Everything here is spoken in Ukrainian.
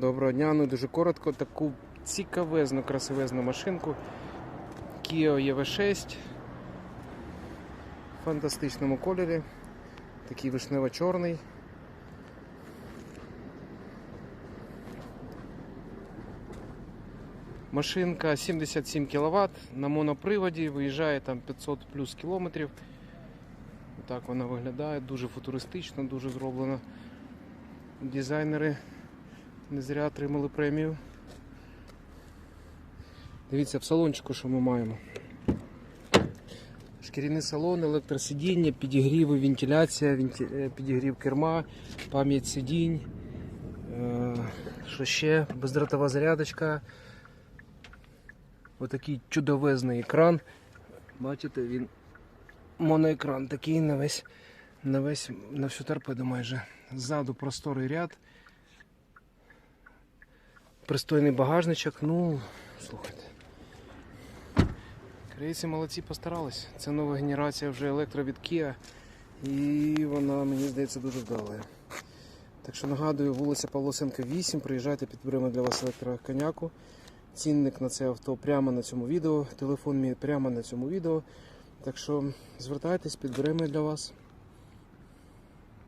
Доброго дня, ну дуже коротко, таку цікавезну, красивезну машинку. Kia EV6 в фантастичному кольорі. Такий вишнево-чорний. Машинка 77 кВт на моноприводі, виїжджає там 500 плюс кілометрів. Так вона виглядає, дуже футуристично, дуже зроблено. Дизайнери не зря отримали премію. Дивіться в салончику, що ми маємо. Шкіряний салон, електросидіння, підігріви, вентиляція, е, підігрів керма, пам'ять сидінь. Е, Що ще? Бездротова зарядочка. Отакий чудовезний екран. Бачите, він моноекран такий на весь, на весь, на всю торпеду майже. Ззаду просторий ряд. Пристойний багажничок. Ну, слухайте. Корейці молодці постарались. Це нова генерація вже електро від Kia. І вона, мені здається, дуже вдалою. Так що нагадую, вулиця Павлосенка 8. Приїжджайте, підберемо для вас електроконяку. Цінник на це авто прямо на цьому відео. Телефон мій прямо на цьому відео. Так що звертайтесь, підберемо для вас.